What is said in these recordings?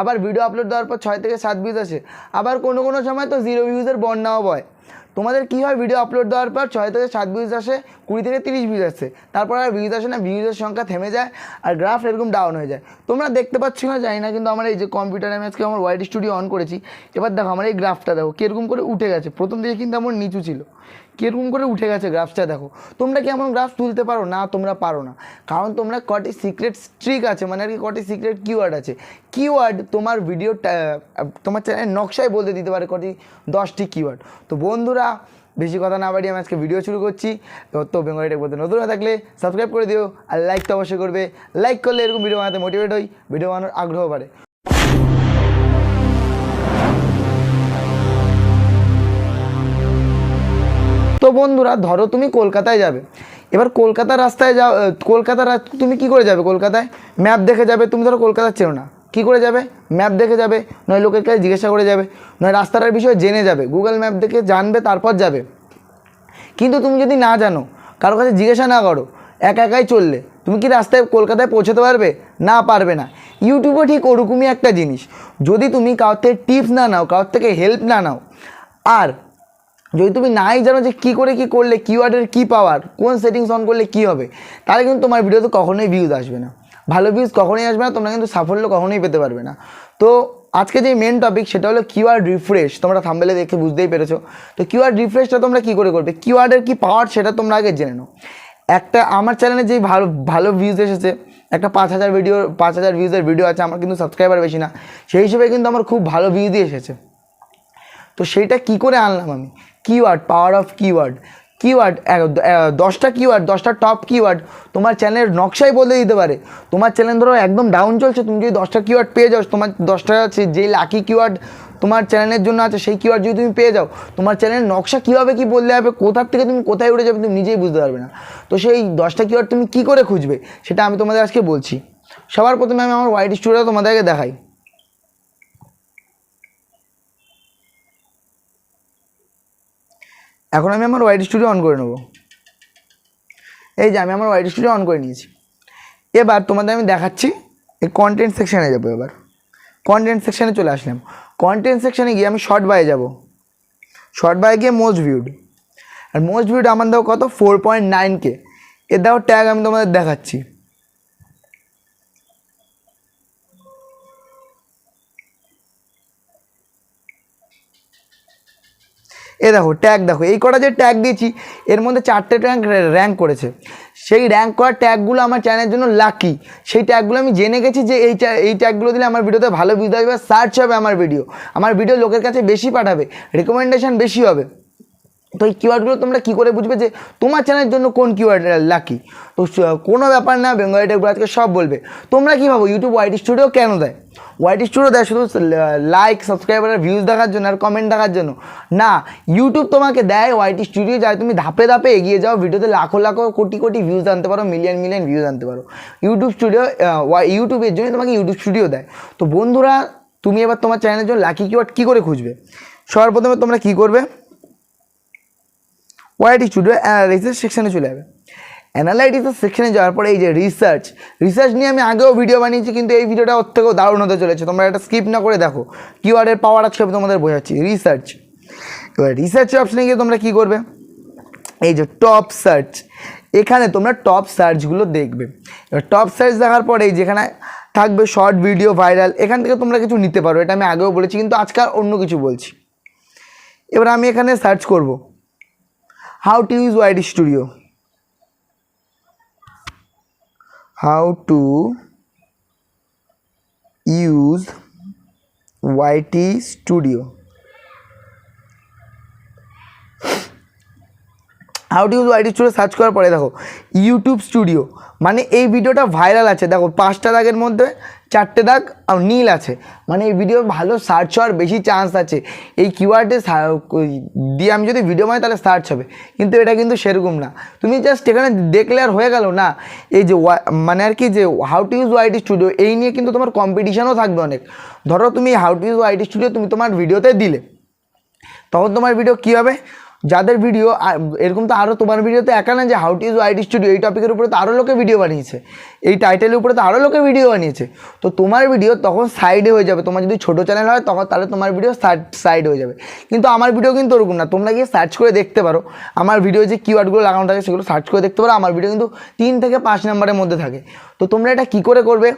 আবার video upload দেওয়ার পর ছয় থেকে সাত ভিউজ আসে। আবার কোনো কোনো সময় তো জিরো ভিউজের বন্যাও বয়। তোমাদের কী হয় ভিডিও আপলোড দেওয়ার পর ছয় থেকে সাত ভিউজ আসে, কুড়ি থেকে তিরিশ ভিউজ আসে। তারপর আর ভিউজ আসে না ভিউজের সংখ্যা থেমে যায় আর গ্রাফ এরকম ডাউন হয়ে যায়। তোমরা দেখতে পাচ্ছ না জানি না, কিন্তু আমার এই যে কম্পিউটার আমি আজকে আমার ওয়াইড স্টুডিও অন করেছি, এবার দেখো আমার এই গ্রাফটা দেখো, কীরকম করে উঠে গেছে। প্রথম দিকে কিন্তু আমার নিচু ছিল। কীরকম করে উঠে গেছে গ্রাফটা দেখো। তোমরা কি এমন গ্রাফ তুলতে পারো? না, তোমরা পারো না। কারণ তোমরা কটি সিক্রেট স্ট্রিক আছে মানে আর কি কটি সিক্রেট কিওয়ার্ড আছে। কিওয়ার্ড তোমার ভিডিও তোমার চ্যানেলের নকশায় বলতে দিতে পারে কটি, দশটি কিওয়ার্ড তো বন্ধুরা, বেশি কথা না বাড়িয়ে আমি আজকে ভিডিও শুরু করছি। তো বেঙ্গলি টেক বলতে নতুন থাকলে সাবস্ক্রাইব করে দিও, আর লাইক তো অবশ্যই করবে। লাইক করলে এরকম ভিডিও বানাতে মোটিভেট হই ভিডিও বানানোর আগ্রহ বাড়ে। তো বন্ধুরা, ধরো তুমি কলকাতায় যাবে। এবার কলকাতার রাস্তায় যাও আহ, কলকাতার তুমি কি করে যাবে কলকাতায়? ম্যাপ দেখে যাবে তুমি ধরো কলকাতা চেনো না। কি করে যাবে? ম্যাপ দেখে যাবে নয় লোকের কাছে জিজ্ঞাসা করে যাবে নয় রাস্তাটার বিষয়ে জেনে যাবে গুগল ম্যাপ দেখে জানবে তারপর যাবে। কিন্তু তুমি যদি না জানো কারোর কাছে জিজ্ঞাসা না করো একা একাই চললে তুমি কি রাস্তায় কলকাতায় পৌঁছতে পারবে? না পারবে না। ইউটিউবে ঠিক ওরকমই একটা জিনিস। যদি তুমি কারোর থেকে টিপস না নাও কারোর থেকে হেল্প না নাও আর যদি তুমি নাই জানো যে কী করে কী করলে কিওয়ার্ডের কী পাওয়ার কোন সেটিংস অন করলে কী হবে, তাহলে কিন্তু তোমার ভিডিওতে কখনোই ভিউজ আসবে না। ভালো ভিউজ কখনোই আসবে না, তোমরা কিন্তু সাফল্য কখনোই পেতে পারবে না। তো আজকে যে মেন টপিক সেটা হলো কিওয়ার্ড রিফ্রেশ তোমরা থাম্বেলে দেখে বুঝতেই পেরেছ। তো কিওয়ার্ড রিফ্রেশটা তোমরা কী করে করবে? কিওয়ার্ডের কী পাওয়ার সেটা তোমরা আগে জেনে নাও। একটা, আমার চ্যানেলে যেই ভালো ভালো ভিউজ এসেছে, একটা পাঁচ হাজার ভিডিও পাঁচ হাজার ভিউজের ভিডিও আছে, আমার কিন্তু সাবস্ক্রাইবার বেশি না। সেই হিসেবে কিন্তু আমার খুব ভালো ভিউজই এসেছে। তো সেইটা কি করে আনলাম আমি? Keyword power of keyword keyword দশটা কিওয়ার্ড দশটা টপ কিওয়ার্ড তোমার চ্যানেলের নকশাই বলে দিতে পারে। তোমার চ্যানেল ধরো একদম ডাউন চলছে, তুমি যদি দশটা কিওয়ার্ড পেয়ে যাও, তোমার দশটা আছে যেই লাকি কিওয়ার্ড তোমার চ্যানেলের জন্য আছে, সেই কিওয়ার্ড যদি তুমি পেয়ে যাও, তোমার চ্যানেলের নকশা কীভাবে কী বললে হবে কোথার থেকে তুমি কোথায় উঠে যাবে, তুমি নিজেই বুঝতে পারবে না। তো সেই দশটা কিওয়ার্ড তুমি কী করে খুঁজবে, সেটা আমি তোমাদের আজকে বলছি। সবার প্রথমে আমি আমার ওয়াইড স্টুডিও তোমাদেরকে দেখাই। এখন আমি আমার ওয়াইড স্টুডিও অন করে নেব। এই যে আমি আমার ওয়াইড স্টুডিও অন করে নিয়েছি। এবার তোমাদের আমি দেখাচ্ছি, এই কন্টেন্ট সেকশানে যাব এবার। কন্টেন্ট সেকশানে চলে আসলাম। কন্টেন্ট সেকশানে গিয়ে আমি শর্ট বাই যাব। শর্ট বাই গিয়ে মোস্ট ভিউড আর মোস্ট ভিউড আমার দেখো কত? ফোর পয়েন্ট নাইন কে এর দেখো ট্যাগ আমি তোমাদের দেখাচ্ছি। দেখো ট্যাগ দেখো, এই কটা যে ট্যাগ দিয়েছি, এর মধ্যে চারটে ট্যাগ র্যাঙ্ক করেছে। সেই র্যাঙ্ক করা ট্যাগগুলো আমার চ্যানেলের জন্য লাকি সেই ট্যাগগুলো আমি জেনে গেছি যে এই এই ট্যাগগুলো দিলে আমার ভিডিওতে ভালো ভিউজ আসবে সার্চ হবে আমার ভিডিও আমার ভিডিও লোকের কাছে বেশি পাঠাবে রেকমেন্ডেশন বেশি হবে। তো এই কিওয়ার্ডগুলো তোমরা কী করে বুঝবে যে তোমার চ্যানেলের জন্য কোন কিওয়ার্ড লাকি তো কোনো ব্যাপার না বেঙ্গলি টেকগুলো আজকে সব বলবে। তোমরা কী ভাবো ইউটিউব ওয়াইড স্টুডিও কেন দেয়? ওয়াইড স্টুডিও দেয় শুধু লাইক সাবস্ক্রাইবারের ভিউজ দেখার জন্য আর কমেন্ট দেখার জন্য। না ইউটিউব তোমাকে দেয় ওয়াইটি স্টুডিও যায় তুমি ধাপে ধাপে এগিয়ে যাও, ভিডিওতে লাখো লাখো কোটি কোটি ভিউজ আনতে পারো মিলিয়ন মিলিয়ন ভিউজ আনতে পারো। ইউটিউব স্টুডিও ইউটিউবের জন্য তোমাকে ইউটিউব স্টুডিও দেয়। তো বন্ধুরা, তুমি এবার তোমার চ্যানেলের জন্য লাকি কিওয়ার্ড কী করে খুঁজবে? সবার প্রথমে তোমরা কী করবে? ওয়াইট স্টুডিও অ্যানালাইসিস সেকশানে চলে যাবে? অ্যানালাইটিসের সেকশনে যাওয়ার পরে এই যে রিসার্চ রিসার্চ নিয়ে আমি আগেও ভিডিও বানিয়েছি, কিন্তু এই ভিডিওটা ওর থেকেও দারুণ হতে চলেছে। তোমরা এটা স্কিপ না করে দেখো। কিওয়ার্ডের পাওয়ার আজকে আমি তোমাদের বোঝাচ্ছি। রিসার্চ এবার রিসার্চের অপশানে গিয়ে তোমরা কী করবে? এই যে টপ সার্চ এখানে তোমরা টপ সার্চগুলো দেখবে। এবার টপ সার্চ দেখার পরে যেখানে থাকবে শর্ট ভিডিও ভাইরাল এখান থেকে তোমরা কিছু নিতে পারো। এটা আমি আগেও বলেছি, কিন্তু আজকাল অন্য কিছু বলছি। এবার আমি এখানে সার্চ করব। how to use YT studio? How to use YT studio. How to use YT studio search করার পরে দেখো ইউটিউব স্টুডিও মানে এই ভিডিওটা ভাইরাল আছে। দেখো, পাঁচটা দাগের মধ্যে চারটে দাগ আর নীল আছে। মানে এই ভিডিও ভালো সার্চ হওয়ার বেশি চান্স আছে। এই কিওয়ার্ডে দিয়ে আমি যদি ভিডিও বানাই, তাহলে সার্চ হবে। কিন্তু এটা কিন্তু সেরকম না। তুমি জাস্ট এখানে দেখলে আর হয়ে গেল না। এই যে মানে আর কি যে how to use YT studio এই নিয়ে কিন্তু তোমার কম্পিটিশানও থাকবে অনেক। ধরো তুমি how to use YT studio তুমি তোমার ভিডিওতে দিলে। তখন তোমার ভিডিও কী হবে? যাদের ভিডিও এরকম তো আরও তোমার ভিডিওতে একা না যে how to use ID studio এই টপিকের উপরে তো আরও লোকে ভিডিও বানিয়েছে। এই টাইটেলের উপরে তো আরও লোকে ভিডিও বানিয়েছে। তো তোমার ভিডিও তখন সাইডে হয়ে যাবে। তোমার যদি ছোটো চ্যানেল হয়, তখন তাহলে তোমার ভিডিও সাইড হয়ে যাবে। কিন্তু আমার ভিডিও কিন্তু ওরকম না। তোমরা গিয়ে সার্চ করে দেখতে পারো। আমার ভিডিও যে কিওয়ার্ডগুলো লাগানো থাকে, সেগুলো সার্চ করে দেখতে পারো। আমার ভিডিও কিন্তু তিন থেকে পাঁচ নাম্বারের মধ্যে থাকে। তো তোমরা এটা কী করে করবে?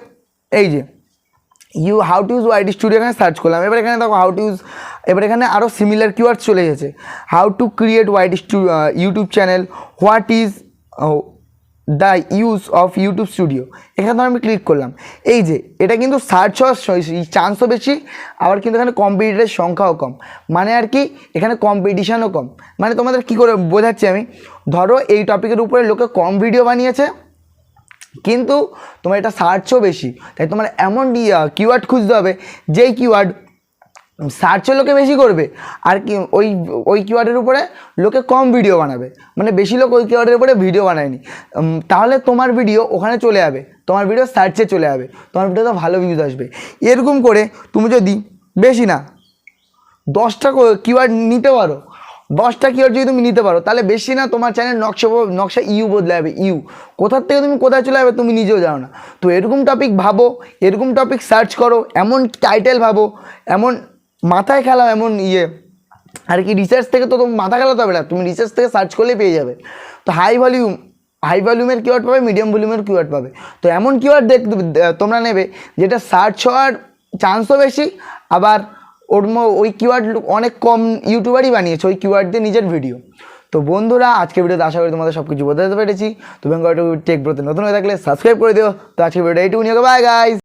এই যে you how to use YT studio এখানে সার্চ করলাম। এবার এখানে দেখো হাউ টু ইউজ এবার এখানে আরও সিমিলার কিওয়ার্ড চলে গেছে how to create wide YouTube channel what is the use of YouTube studio এখানে আমি ক্লিক করলাম। এই যে, এটা কিন্তু সার্চ হওয়ার চান্সও বেশি, আবার কিন্তু এখানে কম্পিটিটারের সংখ্যাও কম। মানে আর কি, এখানে কম্পিটিশানও কম। মানে তোমাদের কী করে বোঝাচ্ছি আমি? ধরো এই টপিকের উপরে লোকে কম ভিডিও বানিয়েছে। কিন্তু তোমার এটা সার্চও বেশি। তাই তোমার এমন কিওয়ার্ড খুঁজতে হবে, যেই কিওয়ার্ড সার্চও লোকে বেশি করবে, আর কি ওই ওই কিওয়ার্ডের উপরে লোকে কম ভিডিও বানাবে। মানে বেশি লোক ওই কিওয়ার্ডের উপরে ভিডিও বানায়নি। তাহলে তোমার ভিডিও ওখানে চলে যাবে। তোমার ভিডিও সার্চে চলে যাবে। তোমার ভিডিওতে ভালো ভিউজ আসবে। এরকম করে তুমি যদি, বেশি না, দশটা কিওয়ার্ড নিতে পারো দশটা কিওয়ার্ড যদি তুমি নিতে পারো, তাহলে বেশি না তোমার চ্যানেল নকশা নকশা ইউ বদলে যাবে, ইউ। কোথার থেকে তুমি কোথায় চলে যাবে তুমি নিজেও জানো না। তো এরকম টপিক ভাবো, এরকম টপিক সার্চ করো, এমন টাইটেল ভাবো, এমন মাথায় খেলাও এমন ইয়ে। আর কি রিসার্চ থেকে তো তোমার মাথা খেলাতে হবে না, তুমি রিসার্চ থেকে সার্চ করলেই পেয়ে যাবে। তো হাই ভলিউম হাই ভলিউমের কিওয়ার্ড পাবে মিডিয়াম ভলিউমের কিওয়ার্ড পাবে। তো এমন কিওয়ার্ড দেখ তোমরা নেবে, যেটা সার্চ হওয়ার চান্সও বেশি, আবার ওর ওই কিওয়ার্ড অনেক কম ইউটিউবারই বানিয়েছে, ওই কিওয়ার্ড দিয়ে নিজের ভিডিও তো বন্ধুরা আজকে ভিডিওতে আশা করি তোমাদের সব কিছু বোঝাতে পেরেছি। তো বেঙ্গল টেক ব্রোতে নতুন হয়ে থাকলে সাবস্ক্রাইব করে দিও। তো আজকে ভিডিও ভিডিওটা নিয়ে বাই গাইস